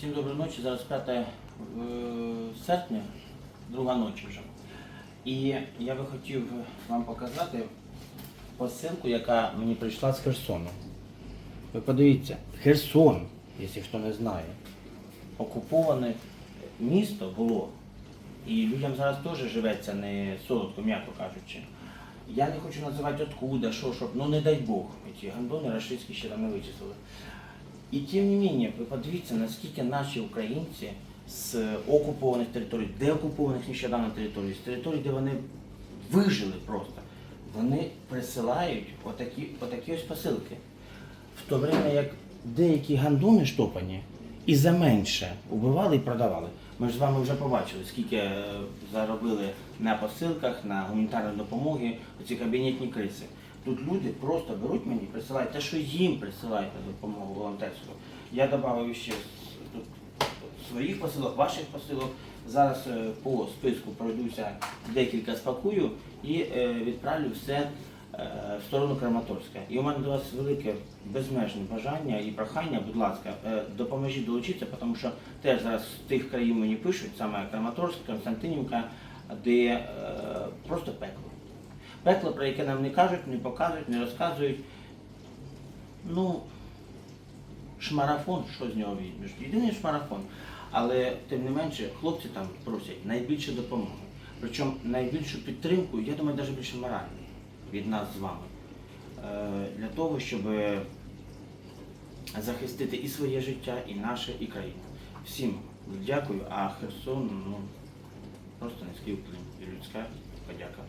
Всім доброї ночі. Зараз 5 е, серпня, друга ночі вже. І я би хотів вам показати посилку, яка мені прийшла з Херсону. Ви подивіться, Херсон, якщо хто не знає, окуповане місто було. І людям зараз теж живеться не солодко, м'яко кажучи. Я не хочу називати откуда, що, щоб, ну не дай Бог, ці гандони рашистські ще там не вичислили. І тим не менее, ви подивіться, наскільки наші українці з окупованих територій, деокупованих нещодавно територій, з територій, де вони вижили просто, вони присилають отакі, отакі ось посилки. В то время як деякі гандони штопані і за менше убивали і продавали. Ми ж з вами вже побачили, скільки е, заробили на посилках, на гуманітарній допомогі оці кабінетні криси. Тут люди просто беруть мені, присилають те, що їм присилають на допомогу волонтерську. Я додав ще тут своїх посилок, ваших посилок. Зараз е, по списку пройдуся декілька спакую і е, відправлю все е, в сторону Краматорська. І у мене до вас велике безмежне бажання і прохання, будь ласка, допоможіть долучитися, тому що теж зараз з тих країн мені пишуть, саме Краматорськ, Константинівка, де просто пекло. Пекло, про яке нам не кажуть, не показують, не розказують. Ну, шмарафон, що з нього візьмеш? Єдиний шмарафон. Але тим не менше, хлопці там просять найбільше допомоги. Причому найбільшу підтримку, я думаю, навіть більше моральної від нас з вами. Е, Для того, щоб захистити і своє життя, і наше, і країну. Всім дякую, а Херсон, ну, просто низький уклін і людська подяка.